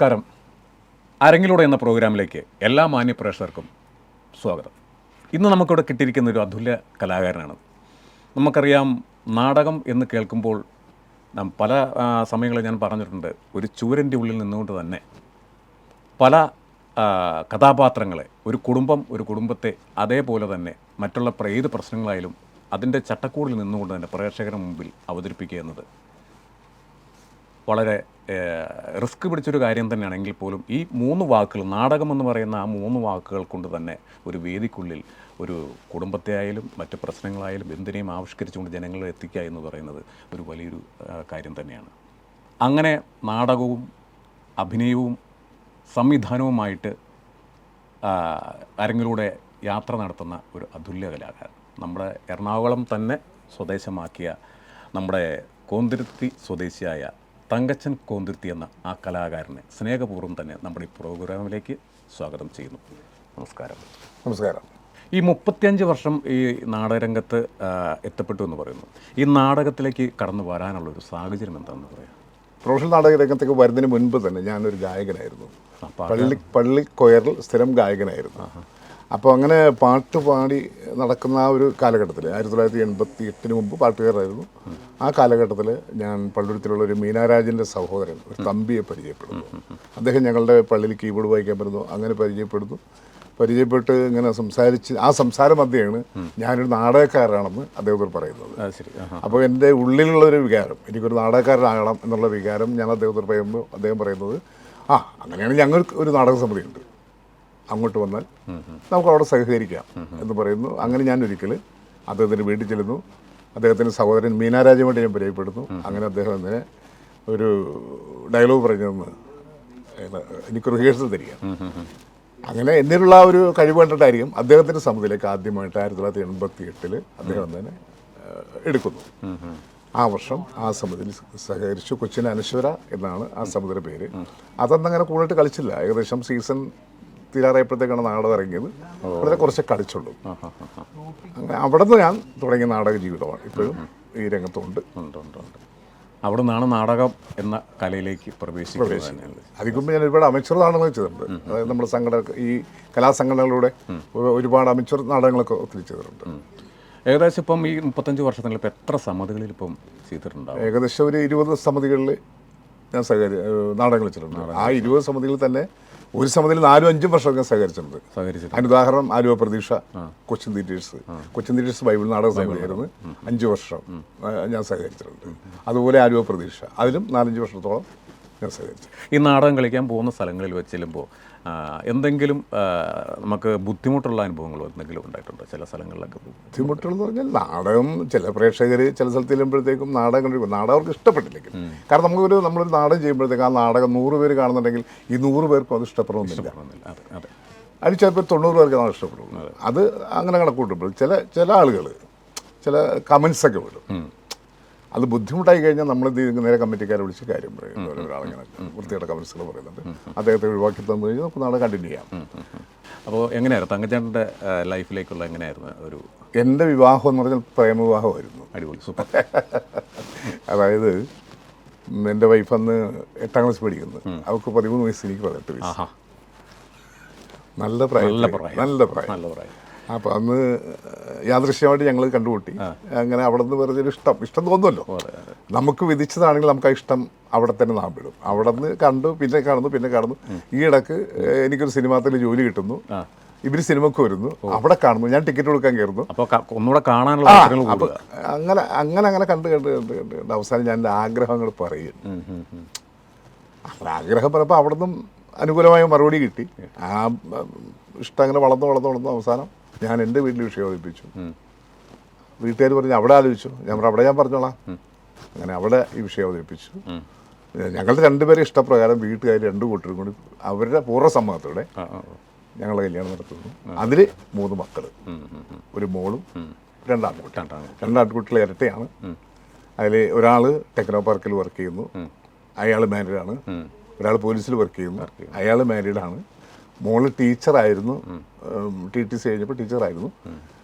നമസ്കാരം. അരങ്ങിലൂടെ എന്ന പ്രോഗ്രാമിലേക്ക് എല്ലാ മാന്യ പ്രേക്ഷകർക്കും സ്വാഗതം. ഇന്ന് നമുക്കിവിടെ കിട്ടിയിരിക്കുന്ന ഒരു അതുല്യ കലാകാരനാണ്. നമുക്കറിയാം നാടകം എന്ന് കേൾക്കുമ്പോൾ നാം പല സമയങ്ങളിൽ ഞാൻ പറഞ്ഞിട്ടുണ്ട് ഒരു ചൂരന്റെ ഉള്ളിൽ നിന്നുകൊണ്ട് തന്നെ പല കഥാപാത്രങ്ങളെ ഒരു കുടുംബം ഒരു കുടുംബത്തെ അതേപോലെ തന്നെ മറ്റുള്ള ഏത് പ്രശ്നങ്ങളായാലും അതിന്റെ ചട്ടക്കൂടിൽ നിന്നുകൊണ്ട് തന്നെ പ്രേക്ഷകരുടെ മുമ്പിൽ അവതരിപ്പിക്കുക എന്നത് വളരെ റിസ്ക് പിടിച്ചൊരു കാര്യം തന്നെയാണെങ്കിൽ പോലും ഈ മൂന്ന് വാക്കുകൾ നാടകമെന്ന് പറയുന്ന ആ മൂന്ന് വാക്കുകൾ കൊണ്ട് തന്നെ ഒരു വേദിക്കുള്ളിൽ ഒരു കുടുംബത്തെ ആയാലും മറ്റ് പ്രശ്നങ്ങളായാലും എന്തിനേയും ആവിഷ്കരിച്ചുകൊണ്ട് ജനങ്ങളെ എത്തിക്കുക എന്ന് പറയുന്നത് ഒരു വലിയൊരു കാര്യം തന്നെയാണ്. അങ്ങനെ നാടകവും അഭിനയവും സംവിധാനവുമായിട്ട് അരങ്ങിലൂടെ യാത്ര നടത്തുന്ന ഒരു അതുല്യ കലാകാരൻ. നമ്മുടെ എറണാകുളം തന്നെ സ്വദേശമാക്കിയ നമ്മുടെ കോന്തിരുത്തി സ്വദേശിയായ തങ്കച്ചൻ കോന്തിരുത്തി എന്ന ആ കലാകാരനെ സ്നേഹപൂർവം തന്നെ നമ്മുടെ ഈ പ്രോഗ്രാമിലേക്ക് സ്വാഗതം ചെയ്യുന്നു. നമസ്കാരം. നമസ്കാരം. ഈ മുപ്പത്തിയഞ്ച് വർഷം ഈ നാടകരംഗത്ത് എത്തപ്പെട്ടു എന്ന് പറയുന്നു. ഈ നാടകത്തിലേക്ക് കടന്നു വരാനുള്ള ഒരു സാഹചര്യം എന്താണെന്ന് പറയാം? പ്രൊഫഷണൽ നാടക രംഗത്തേക്ക് വരുന്നതിന് മുൻപ് തന്നെ ഞാനൊരു ഗായകനായിരുന്നു. പള്ളി പള്ളി കൊയറിൽ സ്ഥിരം ഗായകനായിരുന്നു. അപ്പോൾ അങ്ങനെ പാട്ട് പാടി നടക്കുന്ന ആ ഒരു കാലഘട്ടത്തിൽ ആയിരത്തി തൊള്ളായിരത്തി എൺപത്തി എട്ടിന് മുമ്പ് പാട്ടുകാരായിരുന്നു ആ കാലഘട്ടത്തിൽ ഞാൻ പള്ളുരുത്തിലുള്ള ഒരു മീനാരാജന്റെ സഹോദരൻ ഒരു തമ്പിയെ പരിചയപ്പെടുന്നു. അദ്ദേഹം ഞങ്ങളുടെ പള്ളിയിൽ കീബോർഡ് വായിക്കാൻ വരുന്നു അങ്ങനെ പരിചയപ്പെടുന്നു. പരിചയപ്പെട്ട് ഇങ്ങനെ സംസാരിച്ച് ആ സംസാര മധ്യയാണ് ഞാനൊരു നാടകക്കാരനാണെന്ന് അദ്ദേഹത്തോട് പറയുന്നത്. അപ്പോൾ എന്റെ ഉള്ളിലുള്ളൊരു വികാരം എനിക്കൊരു നാടകക്കാരനാകണം എന്നുള്ള വികാരം ഞാൻ അദ്ദേഹത്തോട് പറയുമ്പോൾ അദ്ദേഹം പറയുന്നത് ആ അങ്ങനെയാണ് ഞങ്ങൾക്ക് ഒരു നാടക സമിതി ഉണ്ട് അങ്ങോട്ട് വന്നാൽ നമുക്ക് അവിടെ സഹകരിക്കാം എന്ന് പറയുന്നു. അങ്ങനെ ഞാൻ ഒരിക്കൽ അദ്ദേഹത്തിന്റെ വീട്ടിൽ ചെല്ലുന്നു. അദ്ദേഹത്തിന്റെ സഹോദരൻ മീനാരാജുമായിട്ട് ഞാൻ പരിചയപ്പെടുന്നു. അങ്ങനെ അദ്ദേഹം അതിനെ ഒരു ഡയലോഗ് പറഞ്ഞതെന്ന്. എനിക്ക് റിഹേഴ്സൽ തരിക അങ്ങനെ എന്നിലുള്ള ആ ഒരു കഴിവ് കണ്ടിട്ടായിരിക്കും അദ്ദേഹത്തിന്റെ സമിതിയിലേക്ക് ആദ്യമായിട്ട് ആയിരത്തി തൊള്ളായിരത്തി എൺപത്തി എട്ടിൽ അദ്ദേഹം തന്നെ എടുക്കുന്നു. ആ വർഷം ആ സമിതിയിൽ സഹകരിച്ചു കൊച്ചിൻ അനശ്വര എന്നാണ് ആ സമിതിയുടെ പേര്. അതൊന്നും അങ്ങനെ കൂടുതലായിട്ട് കളിച്ചില്ല. ഏകദേശം സീസൺ തീരാറായപ്പോഴത്തേക്കാണ് നാടകം ഇറങ്ങിയത്. വളരെ കുറച്ച് കളിച്ചുള്ളൂ. അങ്ങനെ അവിടെ നിന്ന് ഞാൻ തുടങ്ങിയ നാടക ജീവിതമാണ്. ഇപ്പോഴും ഈ രംഗത്തുണ്ട്. ഉണ്ട് ഉണ്ട് ഉണ്ട്. അവിടെ നിന്നാണ് നാടകം എന്ന കലയിലേക്ക് പ്രവേശിക്കുന്നത് അതിന് ഞാൻ ഒരുപാട് അമച്ചർ വെച്ചിട്ടുണ്ട് ചെയ്തിട്ടുണ്ട്. അതായത് നമ്മുടെ സംഘടന ഈ കലാസംഘടനകളിലൂടെ ഒരുപാട് അമച്ചർ നാടകങ്ങളൊക്കെ ഒത്തിരി ചെയ്തിട്ടുണ്ട്. ഏകദേശം ഇപ്പം ഈ മുപ്പത്തഞ്ച് വർഷത്തിൽ ഇപ്പം എത്ര സമിതികളിൽ ഇപ്പം ചെയ്തിട്ടുണ്ടാവും? ഏകദേശം ഒരു ഇരുപത് സമിതികളിൽ ഞാൻ സഹകരി നാടകങ്ങൾ വെച്ചിട്ടുണ്ട് ആ ഇരുപത് സമിതികളിൽ തന്നെ ഒരു സമയത്തിൽ നാലും അഞ്ചും വർഷം ഞാൻ സഹകരിച്ചിട്ടുണ്ട്. സഹകരിച്ചിട്ട് അതിന് ഉദാഹരണം Aluva Pratheeksha Cochin theatres Cochin theatres bible നാടക സമിതിയായിരുന്നു അഞ്ച് വർഷം ഞാൻ സഹകരിച്ചിട്ടുണ്ട്. അതുപോലെ ആലുവ പ്രതീക്ഷ. അതിലും നാലഞ്ച് വർഷത്തോളം ഈ നാടകം കളിക്കാൻ പോകുന്ന സ്ഥലങ്ങളിൽ വെച്ച് ചെല്ലുമ്പോൾ എന്തെങ്കിലും നമുക്ക് ബുദ്ധിമുട്ടുള്ള അനുഭവങ്ങൾ എന്തെങ്കിലും ഉണ്ടായിട്ടുണ്ടോ ചില സ്ഥലങ്ങളിലൊക്കെ ബുദ്ധിമുട്ടുള്ളതെന്ന് പറഞ്ഞാൽ നാടകം ചില പ്രേക്ഷകർ ചില സ്ഥലത്ത് ചെല്ലുമ്പോഴത്തേക്കും നാടകം കഴിക്കും നാടകം അവർക്ക് ഇഷ്ടപ്പെട്ടില്ലെങ്കിൽ. കാരണം നമുക്കൊരു നമ്മളൊരു നാടകം ചെയ്യുമ്പോഴത്തേക്ക് ആ നാടകം നൂറ് പേര് കാണുന്നുണ്ടെങ്കിൽ ഈ നൂറ് പേർക്കും അത് ഇഷ്ടപ്പെടണമെന്നില്ല. അതെ അതെ. അതിൽ ചിലപ്പോൾ തൊണ്ണൂറ് പേർക്ക് അത് ഇഷ്ടപ്പെടും. അത്. അങ്ങനെ കണക്കൂട്ടുമ്പോൾ ചില ചില ആളുകൾ ചില കമൻസ് ഒക്കെ വിടും. അത് ബുദ്ധിമുട്ടായി കഴിഞ്ഞാൽ നമ്മൾ നേരെ കമ്മിറ്റിക്കാരെ വിളിച്ച് കാര്യം പറയും. ഒരാളിങ്ങനെ വൃത്തിയുടെ കമൻസുകൾ പറയുന്നുണ്ട്. അദ്ദേഹത്തെ ഒഴിവാക്കി തന്നു കഴിഞ്ഞാൽ നമുക്ക് നാളെ കണ്ടിന്യൂ ചെയ്യാം. അപ്പോൾ എങ്ങനെയായിരുന്നു? തങ്കച്ചേട്ടന്റെ ലൈഫിലേക്കുള്ള എങ്ങനെയായിരുന്നു ഒരു എന്റെ വിവാഹം എന്ന് പറഞ്ഞാൽ പ്രേമവിവാഹമായിരുന്നു. അടിപൊളി സൂപ്പർ. അതായത് എന്റെ വൈഫ് അന്ന് എട്ടാം ക്ലാസ് പഠിക്കുന്നത് അവൾക്ക് പതിമൂന്ന് വയസ്സ് എനിക്ക് പതിനെട്ട് വയസ്സ്. നല്ല പ്രായം. നല്ല പ്രായം. നല്ല പ്രായം. അപ്പോൾ അന്ന് യാദൃശ്യമായിട്ട് ഞങ്ങൾ കണ്ടുമുട്ടി. അങ്ങനെ അവിടെ നിന്ന് വെറുതെ ഇഷ്ടം ഇഷ്ടം തോന്നുമല്ലോ നമുക്ക് വിധിച്ചതാണെങ്കിൽ നമുക്ക് ആ ഇഷ്ടം അവിടെ തന്നെ നാം വിടും. അവിടെ നിന്ന് കണ്ടു പിന്നെ കാണുന്നു പിന്നെ കാണുന്നു. ഈ ഇടയ്ക്ക് എനിക്കൊരു സിനിമാത്തിൽ ജോലി കിട്ടുന്നു. ഇവർ സിനിമക്ക് വരുന്നു. അവിടെ കാണുന്നു. ഞാൻ ടിക്കറ്റ് കൊടുക്കാൻ കയറുന്നു. ഒന്നുകൂടെ കാണാനുള്ള അപ്പൊ അങ്ങനെ അങ്ങനെ അങ്ങനെ കണ്ട് കണ്ട് കണ്ട് കണ്ട് കണ്ട് അവസാനം ഞാൻ എന്റെ ആഗ്രഹങ്ങൾ പറയും. ആഗ്രഹം പറഞ്ഞപ്പോൾ അവിടെ നിന്നും അനുകൂലമായ മറുപടി കിട്ടി. ആ ഇഷ്ടം അങ്ങനെ വളർന്നു വളർന്നു വളർന്നു അവസാനം ഞാൻ എന്റെ വീട്ടിൽ വിഷയം അവതരിപ്പിച്ചു. വീട്ടുകാർ പറഞ്ഞു അവിടെ ആലോചിച്ചു. ഞാൻ പറഞ്ഞു അവിടെ ഞാൻ പറഞ്ഞോളാം. അങ്ങനെ അവിടെ ഈ വിഷയം അവതരിപ്പിച്ചു. ഞങ്ങളുടെ രണ്ടുപേരെ ഇഷ്ടപ്രകാരം വീട്ടുകാർ രണ്ടു കൂട്ടരും കൂടി അവരുടെ പൂർണ സമ്മതത്തോടെ ആ, ആ, ആ. ഞങ്ങളെ കല്യാണം നടത്തുന്നു. അതിൽ മൂന്ന് മക്കൾ ഒരു മോളും രണ്ടാൺകുട്ടി രണ്ടാൺകുട്ടി. രണ്ടാൺകുട്ടികൾ ഇരട്ടയാണ്. അതിൽ ഒരാൾ ടെക്നോ പാർക്കിൽ വർക്ക് ചെയ്യുന്നു. അയാൾ മാരീഡാണ് ഒരാൾ പോലീസിൽ വർക്ക് ചെയ്യുന്നു. അയാൾ മാരീഡാണ് മോൾ ടീച്ചറായിരുന്നു. ടി ടി സി കഴിഞ്ഞപ്പോൾ ടീച്ചറായിരുന്നു.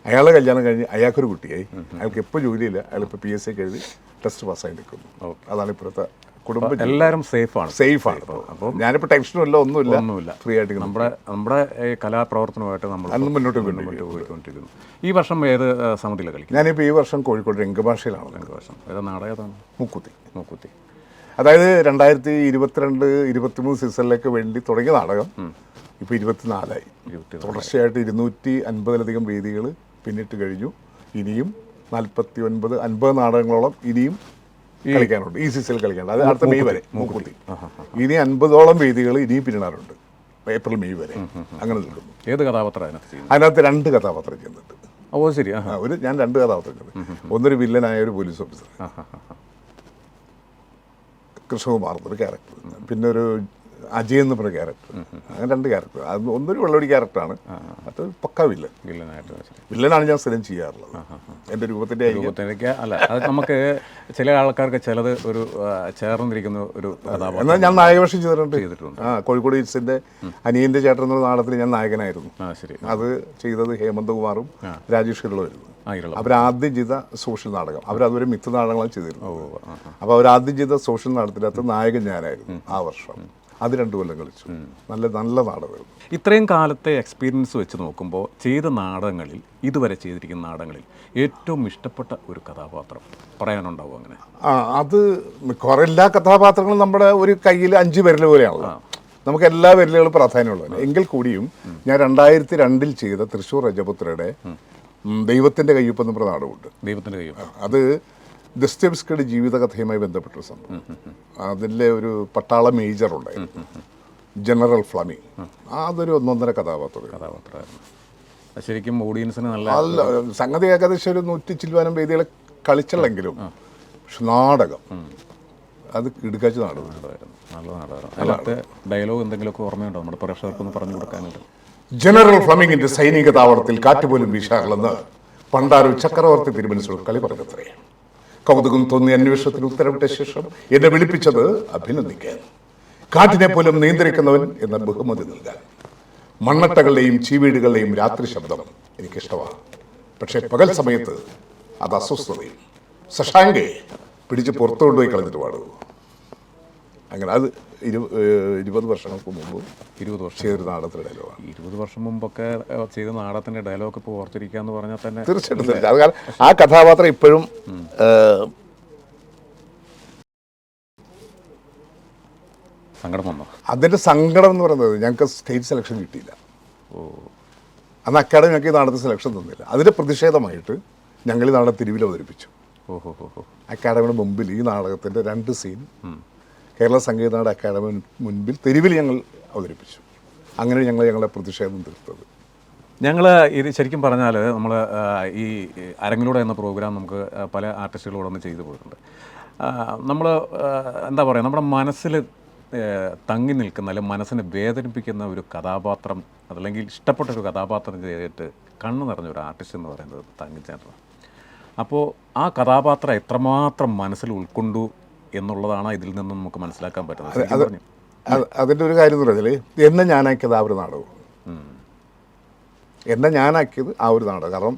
അയാളെ കല്യാണം കഴിഞ്ഞ് അയാൾക്കൊരു കുട്ടിയായി. അയാൾക്ക് എപ്പോൾ ജോലിയില്ല അയാൾ ഇപ്പോൾ പി എസ് സിക്ക് എഴുതി ടെസ്റ്റ് പാസ്സായി നിൽക്കുന്നു. അതാണ് ഇപ്പോഴത്തെ കുടുംബം എല്ലാവരും സേഫാണ്. സേഫാണ്. അപ്പോൾ ഞാനിപ്പോൾ ടെൻഷനും ഇല്ല ഒന്നുമില്ല. ഒന്നുമില്ല. ഫ്രീ ആയിട്ട് നമ്മുടെ നമ്മുടെ കലാപ്രവർത്തനമായിട്ട് നമ്മൾ അന്ന് മുന്നോട്ട് മുന്നോട്ട് പോയിക്കൊണ്ടിരിക്കുന്നു. ഈ വർഷം ഏത് സമിതിയിൽ സമിതിയിലാണ് കളിക്കുന്നത്? ഞാനിപ്പോൾ ഈ വർഷം കോഴിക്കോട് രംഗഭാഷയിലാണ് രംഗഭാഷം. ഏതാ നാടകത്താണ് മുക്കുത്തി. മൂക്കുത്തി. അതായത് രണ്ടായിരത്തി ഇരുപത്തിരണ്ട് ഇരുപത്തിമൂന്ന് സീസണിലേക്ക് വേണ്ടി തുടങ്ങിയ നാടകം. ഇപ്പോൾ ഇരുപത്തിനാലായി. ഇരുപത്തി തുടർച്ചയായിട്ട് ഇരുന്നൂറ്റി അൻപതിലധികം വേദികൾ പിന്നിട്ട് കഴിഞ്ഞു. ഇനിയും നാൽപ്പത്തി ഒൻപത് അൻപത് നാടകങ്ങളോളം ഇനിയും കളിക്കാനുണ്ട്. ഈ സീസണിൽ കളിക്കാനുണ്ട്. അത് അടുത്ത മെയ് വരെ. മൂക്കുത്തി ഇനി അൻപതോളം വേദികൾ ഇനിയും പിന്നിടാറുണ്ട്. ഏപ്രിൽ മെയ് വരെ. അങ്ങനെ നിൽക്കുന്നു. ഏത് കഥാപാത്രം അതിനകത്ത് രണ്ട് കഥാപാത്രം ചെയ്യുന്നുണ്ട്. ഓ ശരി. ഒരു ഞാൻ രണ്ട് കഥാപാത്രം ചെയ്യുന്നത് ഒന്നൊരു വില്ലനായ ഒരു പോലീസ് ഓഫീസർ. കൃഷ്ണകുമാർ എന്നൊരു ക്യാരക്ടർ പിന്നെ ഒരു അജയ് എന്ന് പറഞ്ഞ ക്യാരക്ടർ അങ്ങനെ രണ്ട് ക്യാരക്ടർ അത് ഒന്നൊരു വെള്ളടി ക്യാരക്ടറാണ് അത് പക്ക വില്ലൻ വില്ലനായിട്ട് വില്ലനാണ് ഞാൻ സ്ഥിരം ചെയ്യാറുള്ളത്. എന്റെ രൂപത്തിന്റെ രൂപത്തിലേക്ക് അല്ല അത് നമുക്ക് ചില ആൾക്കാർക്ക് ചിലത് ഒരു ചേർന്നിരിക്കുന്ന ഒരു കഥാപാത്രം എന്നാൽ ഞാൻ നായകവേഷം ചെയ്തിട്ടുണ്ട്. ചെയ്തിട്ടുണ്ട്. ആ കോഴിക്കോട് ഈസിന്റെ അനിയന്റെ ചേട്ടൻ എന്ന നാടകത്തിൽ ഞാൻ നായകനായിരുന്നു. ശരി. അത് ചെയ്തത് ഹേമന്തകുമാറും രാജേഷ് കിരളുമായിരുന്നു അവരാദ്യം ചെയ്ത സോഷ്യൽ നാടകം. അവരതുവരെ മിത്ത് നാടകങ്ങളാണ് ആ. അപ്പോൾ അവരാദ്യം ചെയ്ത സോഷ്യൽ നാടകത്തിനകത്ത് നായകൻ ഞാനായിരുന്നു ആ വർഷം. അത് രണ്ടു കൊല്ലം കളിച്ചു. നല്ല നല്ല നാടകമായിരുന്നു ഇത്രയും കാലത്തെ എക്സ്പീരിയൻസ് വെച്ച് നോക്കുമ്പോൾ ചെയ്ത നാടകങ്ങളിൽ ഇതുവരെ ചെയ്തിരിക്കുന്ന നാടകങ്ങളിൽ ഏറ്റവും ഇഷ്ടപ്പെട്ട ഒരു കഥാപാത്രം പറയാനുണ്ടാവും അങ്ങനെ? ആ അത് മിക്കവാറും എല്ലാ കഥാപാത്രങ്ങളും നമ്മുടെ ഒരു കയ്യിൽ അഞ്ച് വിരൽ പോലെയാണല്ലോ. നമുക്ക് എല്ലാ വിരലുകളും പ്രാധാന്യമുള്ളതാണ് എങ്കിൽ കൂടിയും ഞാൻ രണ്ടായിരത്തി രണ്ടിൽ ചെയ്ത തൃശൂർ രജപുത്രയുടെ ദൈവത്തിന്റെ ദൈവത്തിന്റെ കയ്യൊപ്പ് എന്ന് പറഞ്ഞ നാടകമുണ്ട്. ദൈവത്തിന്റെ കയ്യൊപ്പം. അത് ദസ്തേവ്സ്കിയുടെ ജീവിതകഥയുമായി ബന്ധപ്പെട്ട ഒരു സംഭവം. അതിലെ ഒരു പട്ടാള മേജർ ഉണ്ടായിരുന്നു. ജനറൽ ഫ്ലമി. അതൊരു ഒന്നൊന്നര കഥാപാത്രം കഥാപാത്രമായിരുന്നു. ശരിക്കും ഓഡിയൻസിന് നല്ല അല്ല സംഗതി ഏകദേശം ഒരു നൂറ്റി ചില്ലുവാനം വേദികളെ കളിച്ചുള്ളെങ്കിലും പക്ഷെ നാടകം. അത് കിടുക്കാച്ച് നാടകം. നാടകമായിരുന്നു. നല്ല നാടകമായിരുന്നു. അതിനകത്ത് ഡയലോഗ് എന്തെങ്കിലുമൊക്കെ ഓർമ്മയുണ്ടോ? നമ്മുടെ പ്രേക്ഷകർക്കൊന്ന് പറഞ്ഞു കൊടുക്കാനായിട്ട്. ജനറൽ ഫ്ലമിങ്ങിന്റെ സൈനിക താവളത്തിൽ കാറ്റുപോലും വീശാറില്ലെന്ന് പണ്ടാരു ചക്രവർത്തി തിരുമനസോട് കളി പറഞ്ഞത്രേ. കൗതുകം തോന്നിയ അന്വേഷണത്തിന് ഉത്തരവിട്ട ശേഷം എന്നെ വിളിപ്പിച്ചത് അഭിനന്ദിക്കാൻ. കാട്ടിനെ പോലും നിയന്ത്രിക്കുന്നവൻ എന്ന ബഹുമതി നൽകാൻ. മണ്ണട്ടകളുടെയും ചീവീടുകളുടെയും രാത്രി ശബ്ദം എനിക്കിഷ്ടമാണ്. പക്ഷേ പകൽ സമയത്ത് അത് അസ്വസ്ഥതയും. സഷാങ്കെ പിടിച്ച് പുറത്തു കൊണ്ടുപോയി കളഞ്ഞിട്ട് പാടുള്ളൂ അങ്ങനെ അത് ഇരു ഇരുപത് വർഷങ്ങൾക്ക് മുമ്പ് ഇരുപത് വർഷം ചെയ്തൊരു നാടകത്തിലെ ഡയലോഗാണ് ഇരുപത് വർഷം മുമ്പൊക്കെ ചെയ്ത നാടകത്തിന്റെ ഡയലോഗ് ഇപ്പോൾ ഓർത്തിരിക്കുക എന്ന് പറഞ്ഞാൽ തന്നെ തീർച്ചയായിട്ടും അത് കാരണം ആ കഥാപാത്രം ഇപ്പോഴും സങ്കടം വന്നു? അതിന്റെ സങ്കടം എന്ന് പറയുന്നത് ഞങ്ങൾക്ക് സ്റ്റേറ്റ് സെലക്ഷൻ കിട്ടിയില്ല. ഓ. അന്ന് അക്കാഡമി ഞങ്ങൾക്ക് ഈ നാടകത്തിൽ സെലക്ഷൻ തന്നില്ല. അതിന്റെ പ്രതിഷേധമായിട്ട് ഞങ്ങൾ ഈ നാടകം തിരുവിൽ അവതരിപ്പിച്ചു. ഓഹോ അക്കാഡമിയുടെ മുമ്പിൽ ഈ നാടകത്തിന്റെ രണ്ട് സീൻ കേരള സംഗീത നാടക അക്കാദമി മുൻപിൽ തെരുവിൽ ഞങ്ങൾ അവതരിപ്പിച്ചു. അങ്ങനെ ഞങ്ങൾ ഞങ്ങളുടെ പ്രതിഷേധം തീർത്തത്. ഞങ്ങൾ ഇത് ശരിക്കും പറഞ്ഞാൽ നമ്മൾ ഈ അരങ്ങിലൂടെ എന്ന പ്രോഗ്രാം നമുക്ക് പല ആർട്ടിസ്റ്റുകളോട് ഒന്ന് ചെയ്തു പോയിട്ടുണ്ട്. നമ്മൾ എന്താ പറയുക നമ്മുടെ മനസ്സിൽ തങ്ങി നിൽക്കുന്ന അല്ലെങ്കിൽ മനസ്സിനെ വേദനിപ്പിക്കുന്ന ഒരു കഥാപാത്രം അതല്ലെങ്കിൽ ഇഷ്ടപ്പെട്ട ഒരു കഥാപാത്രം ചെയ്തിട്ട് കണ്ണ് നിറഞ്ഞ ഒരു ആർട്ടിസ്റ്റ് എന്ന് പറയുന്നത് തങ്ങിച്ചേട്ടനാണ് അപ്പോൾ ആ കഥാപാത്രം എത്രമാത്രം മനസ്സിൽ ഉൾക്കൊണ്ടു എന്നുള്ളതാണ് ഇതിൽ നിന്ന് നമുക്ക് മനസ്സിലാക്കാൻ പറ്റുന്നത്. അതിന്റെ ഒരു കാര്യം എന്ന് പറഞ്ഞാൽ എന്നെ ഞാനാക്കിയത് ആ ഒരു നാടകം. എന്നെ ഞാനാക്കിയത് ആ ഒരു നാടകം. കാരണം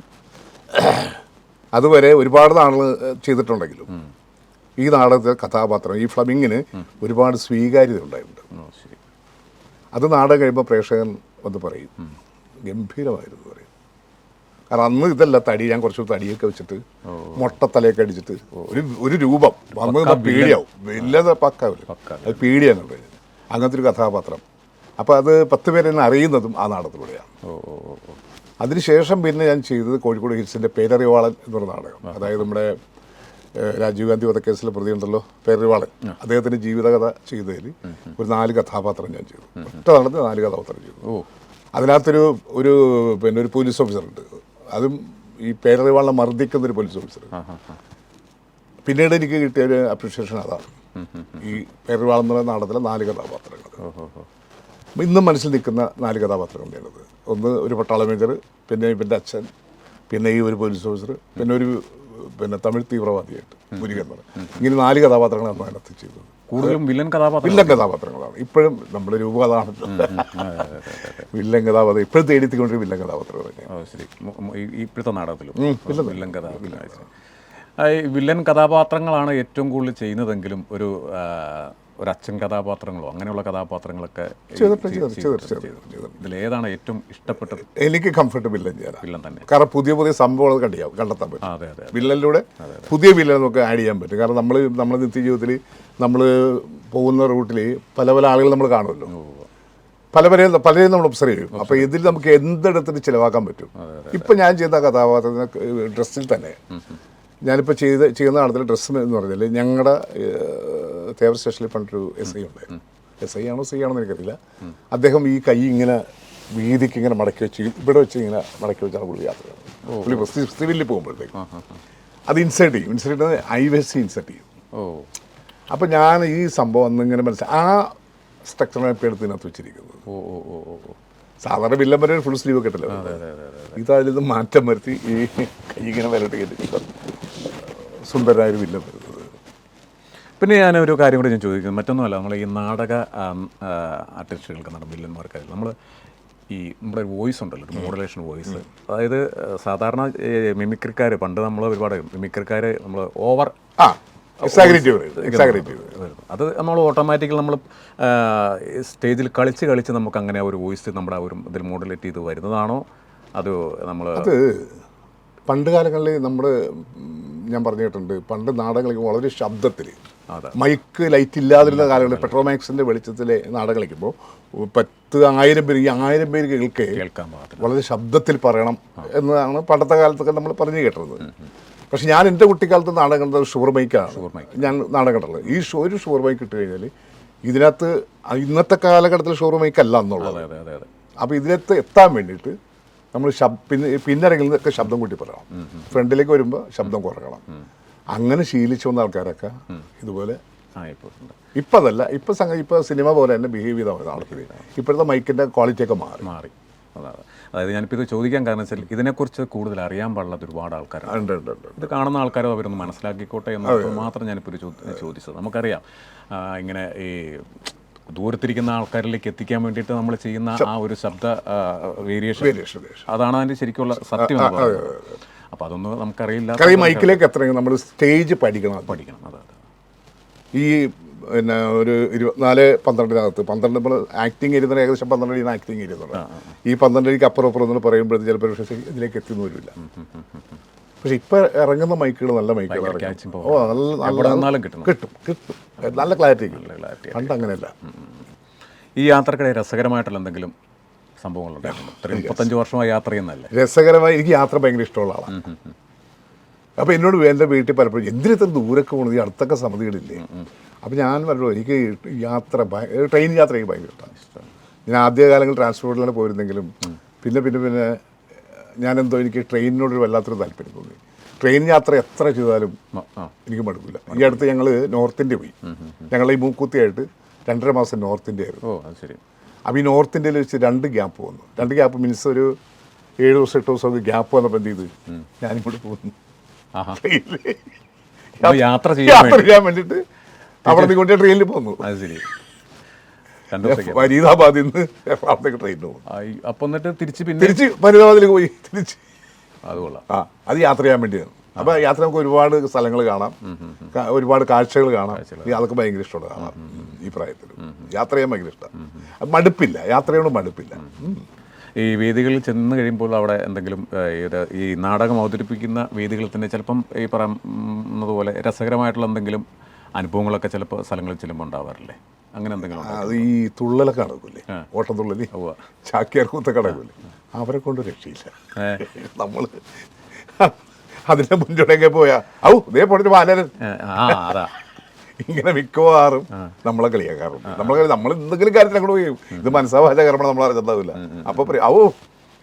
അതുവരെ ഒരുപാട് നാളുകൾ ചെയ്തിട്ടുണ്ടെങ്കിലും ഈ നാടകത്തിലെ കഥാപാത്രം ഈ ഫ്ലമിങ്ങിന് ഒരുപാട് സ്വീകാര്യത ഉണ്ടായിട്ടുണ്ട്. അത് നാടകം കഴിയുമ്പോൾ പ്രേക്ഷകൻ വന്ന് പറയും ഗംഭീരമായിരുന്നു പറയും. കാരണം അന്ന് ഇതല്ല തടി ഞാൻ കുറച്ച് തടിയൊക്കെ വെച്ചിട്ട് മുട്ടത്തലയൊക്കെ അടിച്ചിട്ട്. ഒരു ഒരു രൂപം. വന്ന് പേടിയാവും. വലിയത് പക്കാവില്ല അത് പേടിയാണ് പേര് അങ്ങനത്തെ ഒരു കഥാപാത്രം. അപ്പോൾ അത് പത്ത് പേരെ എന്നെ അറിയുന്നതും ആ നാടകത്തിലൂടെയാണ്. അതിനുശേഷം പിന്നെ ഞാൻ ചെയ്തത് കോഴിക്കോട് ഹിൽസിന്റെ പേരറിവാളൻ എന്നൊരു നാടകം. അതായത് നമ്മുടെ രാജീവ് ഗാന്ധി വധക്കേസിലെ പ്രതിയുണ്ടല്ലോ പേരറിവാളൻ. അദ്ദേഹത്തിന്റെ ജീവിതകഥ ചെയ്തതിൽ ഒരു നാല് കഥാപാത്രം ഞാൻ ചെയ്തു. ഒറ്റ നാളത്തെ നാല് കഥാപാത്രം ചെയ്തു. അതിനകത്തൊരു ഒരു പിന്നെ ഒരു പോലീസ് ഓഫീസർ ഉണ്ട് അതും ഈ പേരറിവാളിനെ മർദ്ദിക്കുന്ന ഒരു പോലീസ് ഓഫീസർ പിന്നീട് എനിക്ക് കിട്ടിയ ഒരു അപ്രീഷിയേഷൻ അതാണ് ഈ പേരറിവാളം എന്ന് പറയുന്ന നാടകത്തിലെ നാല് കഥാപാത്രങ്ങൾ ഇന്നും മനസ്സിൽ നിൽക്കുന്ന നാല് കഥാപാത്രങ്ങൾ തന്നെയാണത് ഒന്ന് ഒരു പട്ടാള മേജർ പിന്നെ ഇവന്റെ അച്ഛൻ പിന്നെ ഈ ഒരു പോലീസ് ഓഫീസർ പിന്നെ ഒരു പിന്നെ തമിഴ് തീവ്രവാദിയായിട്ട് മുരുകൻ എന്ന് പറയും. ഇങ്ങനെ നാല് കഥാപാത്രങ്ങളാണ് അതിനകത്ത് ചെയ്തത്. കൂടുതലും വില്ലൻ കഥാപാത്രം വില്ലൻ കഥാപാത്രങ്ങളാണ്. ഇപ്പോഴും നമ്മുടെ രൂപ അതാണല്ലോ വില്ലൻ കഥാപാത്രം. ഇപ്പോഴും തേടിത്തിക്കൊണ്ടൊരു വില്ലൻ കഥാപാത്രം തന്നെയാണ്. ശരി. ഇപ്പോഴത്തെ നാടകത്തിലും വില്ലൻ കഥാപാത്രം വില്ലൻ കഥാപാത്രങ്ങളാണ് ഏറ്റവും കൂടുതൽ ചെയ്യുന്നതെങ്കിലും ഒരു ഒരു അച്ഛൻ കഥാപാത്രങ്ങളോ അങ്ങനെയുള്ള കഥാപാത്രങ്ങളൊക്കെ ഇതിൽ ഏതാണ്. ഇതിലേതാണ് ഏറ്റവും ഇഷ്ടപ്പെട്ടത്? എനിക്ക് കംഫർട്ടബിൾ വില്ലൻ ചെയ്യാൻ വില്ലൻ തന്നെ. കാരണം പുതിയ പുതിയ സംഭവങ്ങൾ കണ്ടിയാവും കണ്ടെത്താൻ പറ്റും. വില്ലലിലൂടെ അതെ അതെ. വില്ലനിലൂടെ പുതിയ വില്ലൻ നമുക്ക് ആഡ് ചെയ്യാൻ പറ്റും. കാരണം നമ്മൾ നമ്മുടെ നിത്യജീവിതത്തിൽ നമ്മൾ പോകുന്ന റൂട്ടിൽ പല പല ആളുകൾ നമ്മൾ കാണുമല്ലോ. പല പല പലരെയും നമ്മൾ ഒബ്സർവ് ചെയ്യും. അപ്പോൾ ഇതിൽ നമുക്ക് എന്തെടുത്തിട്ട് ചിലവാക്കാൻ പറ്റും. ഇപ്പം ഞാൻ ചെയ്യുന്ന കഥാപാത്രത്തിന് ഡ്രസ്സിൽ തന്നെ ഞാനിപ്പോൾ ചെയ്ത് ചെയ്യുന്ന ആളത്തിൽ ഡ്രസ്സ് എന്ന് പറഞ്ഞാൽ ഞങ്ങളുടെ തേവർ സ്റ്റേഷനിൽ പണ്ടൊരു എസ് ഐ ഉണ്ട്. എസ് ഐ ആണോ സി ആണോ എന്ന് എനിക്കറിയില്ല. അദ്ദേഹം ഈ കൈ ഇങ്ങനെ വീതിക്ക് ഇങ്ങനെ മടക്കി വെച്ച് ഇവിടെ വെച്ച് ഇങ്ങനെ മടക്കി വെച്ചാണ് പുള്ളി യാത്ര ചെയ്യുന്നത്. പുള്ളി സി- സിവിലിൽ പോകുമ്പോഴത്തേക്കും. അത് ഇൻസേർട്ട് ചെയ്യും. ഇൻസേർട്ട് ചെയ്യുന്നത് ഐ വെസ് ഇൻസേർട്ട് ചെയ്യും. അപ്പോൾ ഞാൻ ഈ സംഭവം അന്നിങ്ങനെ മനസ്സിലായി ആ സ്ട്രക്ചറാണ് ഇപ്പോൾ എടുത്ത് ഇതിനകത്ത് വെച്ചിരിക്കുന്നത്. ഓ ഓ ഓ ഓ ഓ. സാധാരണ വില്ലൻ വരെ ഫുൾ സ്ലീവ് കിട്ടില്ല ഇട്ടല്ലോ? ഇത് അതിൽ നിന്ന് മാറ്റം വരുത്തി ഈ കൈ ഇങ്ങനെ വരട്ട് കയറ്റി സുന്ദരായൊരു വില്ലൻ വരുന്നത് പിന്നെ ഞാൻ ഒരു കാര്യം കൂടി ഞാൻ ചോദിക്കുന്നത് മറ്റൊന്നുമല്ല നമ്മൾ ഈ നാടക ആർട്ടിസ്റ്റുകൾക്ക് നടന്ന വില്ലന്മാർക്ക് നമ്മൾ ഈ നമ്മുടെ ഒരു വോയിസ് ഉണ്ടല്ലോ ഒരു മോഡുലേഷൻ വോയിസ്. അതായത് സാധാരണ മിമിക്രിക്കാർ പണ്ട് നമ്മൾ ഒരുപാട് മിമിക്രിക്കാർ നമ്മൾ ഓവർ ആ അത് നമ്മൾ ഓട്ടോമാറ്റിക്കലി നമ്മൾ സ്റ്റേജിൽ കളിച്ച് കളിച്ച് നമുക്ക് അങ്ങനെ ഒരു വോയിസ് നമ്മുടെ ഒരു ഇതിൽ മോഡുലേറ്റ് ചെയ്ത് വരുന്നതാണോ? അത് നമ്മൾ അത് പണ്ട് കാലങ്ങളിൽ നമ്മൾ ഞാൻ പറഞ്ഞിട്ടുണ്ട് പണ്ട് നാടകങ്ങളിൽ വളരെ ശബ്ദത്തിൽ. മൈക്ക് ലൈറ്റ് ഇല്ലാതിരുന്ന കാലങ്ങളിൽ പെട്രോമാക്സിന്റെ വെളിച്ചത്തിലെ നാടകം കളിക്കുമ്പോൾ പത്ത് ആയിരം പേര് ഈ ആയിരം പേര് കേൾക്കേ വളരെ ശബ്ദത്തിൽ പറയണം എന്നതാണ് പണ്ടത്തെ കാലത്തൊക്കെ നമ്മൾ പറഞ്ഞു കേട്ടത്. പക്ഷെ ഞാൻ എന്റെ കുട്ടിക്കാലത്ത് നാടകം കണ്ടത് ഷുഗർ മൈക്കാണ്. ഞാൻ നാടകം കണ്ടത്. ഈ ഷോ ഒരു ഷുഗർ മൈക്ക് ഇട്ട് കഴിഞ്ഞാൽ ഇതിനകത്ത് ഇന്നത്തെ കാലഘട്ടത്തിൽ ഷുഗർ മൈക്ക് അല്ല എന്നുള്ളത് അപ്പോൾ ഇതിനകത്ത് എത്താൻ വേണ്ടിയിട്ട് നമ്മൾ ശബ് പിന്നെ പിന്നരങ്ങിൽ നിന്നൊക്കെ ശബ്ദം കൂട്ടി പറയണം. ഫ്രണ്ടിലേക്ക് വരുമ്പോൾ ശബ്ദം കുറക്കണം. അങ്ങനെ ശീലിച്ചു വന്ന ആൾക്കാരൊക്കെ ഇതുപോലെ ആയിപ്പോയിട്ടുണ്ട്. ഇപ്പം അതല്ല ഇപ്പം സംഗതി ഇപ്പോൾ സിനിമ പോലെ തന്നെ ബിഹേവ് ചെയ്താൽ മതി നാളത്തിൽ ഇപ്പോഴത്തെ മൈക്കിന്റെ ക്വാളിറ്റി ഒക്കെ മാറി. മാറി. അതാണ് അതായത് ഞാനിപ്പോൾ ഇത് ചോദിക്കാൻ കാരണം വെച്ചാൽ ഇതിനെക്കുറിച്ച് കൂടുതൽ അറിയാൻ പാടില്ലാത്ത ഒരുപാട് ആൾക്കാരാണ് ഉണ്ട് ഉണ്ട് ഉണ്ട് ഇത് കാണുന്ന ആൾക്കാരോ അവരൊന്ന് മനസ്സിലാക്കിക്കോട്ടെ എന്ന് മാത്രം ഞാനിപ്പോൾ ഒരു ചോദിച്ചത്. നമുക്കറിയാം. ഇങ്ങനെ ഈ ദൂരത്തിരിക്കുന്ന ആൾക്കാരിലേക്ക് എത്തിക്കാൻ വേണ്ടിയിട്ട് നമ്മൾ ചെയ്യുന്ന ആ ഒരു ശബ്ദ വേരിയേഷൻ അതാണ് അതിന്റെ ശരിക്കുള്ള സത്യം അപ്പോൾ അതൊന്നും നമുക്കറിയില്ല കാരണം ഈ മൈക്കിലേക്ക് എത്രയെങ്കിലും നമ്മൾ സ്റ്റേജ് പഠിക്കണം. പഠിക്കണം. അതെ അതെ. ഈ പിന്നെ ഒരു ഇരുപത്തിനാല് പന്ത്രണ്ടിനകത്ത് പന്ത്രണ്ട് നമ്മൾ ആക്ടിങ് ഇരുന്നത് ഏകദേശം പന്ത്രണ്ട് ആക്ടിങ് ഇരുന്നത്. ഈ പന്ത്രണ്ടടിക്ക് അപ്പുറം അപ്പുറം എന്ന് പറയുമ്പോഴത്തേക്ക് ചിലപ്പോൾ പക്ഷേ ഇതിലേക്ക് എത്തിയെന്ന് വരില്ല പക്ഷെ ഇപ്പം ഇറങ്ങുന്ന മൈക്കുകൾ നല്ല മൈക്കുകൾ ഓ നല്ല നല്ല നിന്നാലും കിട്ടും കിട്ടും. നല്ല ക്ലാരിറ്റി കിട്ടും. നല്ല ക്ലാരിറ്റി പണ്ട് അങ്ങനെയല്ല. ഈ യാത്രക്കിടെ രസകരമായിട്ടുള്ള എന്തെങ്കിലും ഇത്രയും മുപ്പത്തഞ്ച് വർഷമായി യാത്ര ചെയ്യുന്നതല്ലേ? രസകരമായി എനിക്ക് യാത്ര ഭയങ്കര ഇഷ്ടമുള്ള ആളാണ് അപ്പോൾ എന്നോട് എന്റെ വീട്ടിൽ പലപ്പോഴും എന്തിനു ഇത്ര ദൂരൊക്കെ പോകുന്നത് ഈ അടുത്തൊക്കെ സമിതികളില്ലേ? അപ്പോൾ ഞാൻ പറഞ്ഞു എനിക്ക് യാത്ര ട്രെയിൻ യാത്ര എനിക്ക് ഭയങ്കര ഇഷ്ടമാണ് ഞാൻ ആദ്യകാലങ്ങൾ ട്രാൻസ്പോർട്ടിലാണ് പോയിരുന്നെങ്കിലും പിന്നെ പിന്നെ പിന്നെ ഞാനെന്തോ എനിക്ക് ട്രെയിനിനോടൊരു വല്ലാത്തൊരു താല്പര്യം തോന്നി. ട്രെയിൻ യാത്ര എത്ര ചെയ്താലും എനിക്ക് മടുക്കില്ല. ഈ അടുത്ത് ഞങ്ങൾ നോർത്ത് ഇന്ത്യ പോയി ഞങ്ങൾ ഈ മൂക്കുത്തിയായിട്ട് രണ്ടര മാസം നോർത്ത് ഇന്ത്യ ആയിരുന്നു. ഓ ശരി. അപ്പോൾ ഈ നോർത്ത് ഇന്ത്യയിൽ വെച്ച് രണ്ട് ഗ്യാപ്പ് വന്നു. രണ്ട് ഗ്യാപ്പ് മീൻസ് ഒരു ഏഴ് ദിവസം എട്ട് ദിവസം ഗ്യാപ്പ് വന്നപ്പോൾ എന്ത് ചെയ്തു? ഞാനിങ്ങോട്ട് പോകുന്നു. യാത്ര ചെയ്യാൻ വേണ്ടിയിട്ട് അവിടെ നിന്ന് കൊണ്ട് ട്രെയിനിൽ പോന്നു. അത് ശരി. ഫരീദാബാദിൽ നിന്ന് എറണാകുളത്തേക്ക് ട്രെയിനിൽ പോകുന്നു അപ്പം എന്നിട്ട് തിരിച്ച് പിന്നെ? തിരിച്ച് ഫരീദാബാദിലേക്ക് പോയി. തിരിച്ച്. അത് കൊള്ളാം. ആ അത് യാത്ര ചെയ്യാൻ വേണ്ടിയാണ് അപ്പോൾ യാത്ര നമുക്ക് ഒരുപാട് സ്ഥലങ്ങൾ കാണാം. ഒരുപാട് കാഴ്ചകൾ കാണാം. അതൊക്കെ ഭയങ്കര ഇഷ്ടമുള്ള കാണാം. ഈ പ്രായത്തിൽ യാത്ര ചെയ്യാൻ ഭയങ്കര ഇഷ്ടമാണ് മടുപ്പില്ല. യാത്രയോട് മടുപ്പില്ല. ഈ വേദികളിൽ ചെന്ന് കഴിയുമ്പോൾ അവിടെ എന്തെങ്കിലും ഈ നാടകം അവതരിപ്പിക്കുന്ന വേദികളിൽ തന്നെ ചിലപ്പം ഈ പറയുന്നതുപോലെ രസകരമായിട്ടുള്ള എന്തെങ്കിലും അനുഭവങ്ങളൊക്കെ ചിലപ്പോൾ സ്ഥലങ്ങളിൽ ചെല്ലുമ്പോൾ ഉണ്ടാവാറില്ലേ? അങ്ങനെ എന്തെങ്കിലും? അത് ഈ തുള്ളലൊക്കെ നടക്കില്ലേ ഓട്ടത്തുള്ളലി. ചാക്യാർ കൂത്തൊക്കെ അവരെ കൊണ്ട് രക്ഷയില്ല. നമ്മൾ അതിന്റെ മുന്നോട്ടേക്ക് പോയാ? ഔ ഇതേ പോണിട്ട് അതാ. ഇങ്ങനെ മിക്കവാറും നമ്മളെ കളിയാക്കാറുണ്ട്. നമ്മളെ കളി നമ്മൾ എന്തെങ്കിലും കാര്യത്തിൽ അങ്ങോട്ട് പോയി ഇത് മനസ്സാവാച കർമ്മം നമ്മൾ അറിഞ്ഞിട്ടുണ്ടാവില്ല അപ്പൊ പറയും അവോ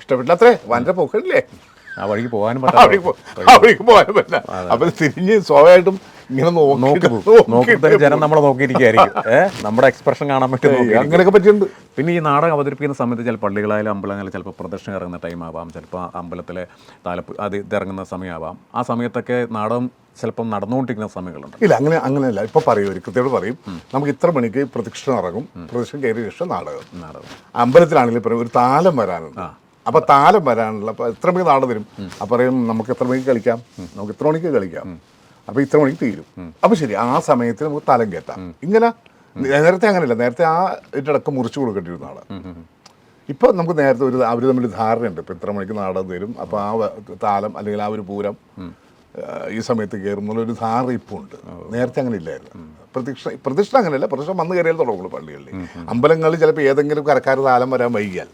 ഇഷ്ടപ്പെട്ടില്ലത്രേ വന്റെ പോക്കല്ലേ ആ വഴിക്ക് പോകാനും ആ വഴിക്ക് പോ- ആ വഴിക്ക് പോകാൻ പറ്റില്ല. അപ്പൊ തിരിഞ്ഞ് സ്വാഭാവികമായിട്ടും ഇങ്ങനെ നോക്കി ജനം നമ്മളെ നോക്കിയിരിക്കുകയായിരിക്കും. ഏഹ് നമ്മുടെ എക്സ്പ്രഷൻ കാണാൻ പറ്റും അങ്ങനെയൊക്കെ പറ്റിയിട്ടുണ്ട്. പിന്നെ ഈ നാടകം അവതരിപ്പിക്കുന്ന സമയത്ത് ചില പള്ളികളായാലും അമ്പലങ്ങളിൽ ചിലപ്പോൾ പ്രദർശനം ഇറങ്ങുന്ന ടൈം ആവാം. ചിലപ്പോൾ അമ്പലത്തിലെ താലപ്പ് അത് ഇതിറങ്ങുന്ന സമയമാവാം. ആ സമയത്തൊക്കെ നാടകം ചിലപ്പം നടന്നുകൊണ്ടിരിക്കുന്ന സമയങ്ങളുണ്ട്. ഇല്ല അങ്ങനെ അങ്ങനെയല്ല. ഇപ്പൊ പറയൂ ഒരു കൃത്യമായിട്ട് പറയും. നമുക്ക് ഇത്ര മണിക്ക് പ്രദക്ഷിണം ഇറങ്ങും. പ്രദക്ഷിണം കയറിയ ശേഷം നാടകം. നാടകം. അമ്പലത്തിലാണെങ്കിൽ പറയും ഒരു താലം വരാനുണ്ട്. അപ്പൊ താലം വരാനുള്ള അപ്പൊ എത്ര മണിക്ക് നാടകം വരും? അപ്പൊ പറയും നമുക്ക് എത്ര മണിക്ക് കളിക്കാം? നമുക്ക് ഇത്ര മണിക്ക് കളിക്കാം? അപ്പോൾ ഇത്ര മണിക്ക് തീരും. അപ്പോൾ ശരി ആ സമയത്ത് നമുക്ക് തലം കയറ്റാം. ഇങ്ങനെ നേരത്തെ അങ്ങനെയല്ല നേരത്തെ ആ ഇടയ്ക്ക് മുറിച്ചു കൊടുക്കേണ്ടിയിരുന്ന ആൾ. ഇപ്പോൾ നമുക്ക് നേരത്തെ ഒരു അവർ തമ്മിൽ ധാരണയുണ്ട്. ഇപ്പോൾ ഇത്ര മണിക്ക് നാടകം തരും. അപ്പോൾ ആ താലം അല്ലെങ്കിൽ ആ ഒരു പൂരം ഈ സമയത്ത് കയറും എന്നുള്ളൊരു ധാരണ ഇപ്പോൾ ഉണ്ട് നേരത്തെ അങ്ങനെ ഇല്ലായിരുന്നു. പ്രതീക്ഷ പ്രതിഷ്ഠ അങ്ങനെയല്ല. പ്രതിഷ്ഠ വന്ന് കയറിയാൽ തുടങ്ങുള്ളൂ പള്ളികളിൽ. അമ്പലങ്ങളിൽ ചിലപ്പോൾ ഏതെങ്കിലും കരക്കാർ താലം വരാൻ വൈകിയാൽ.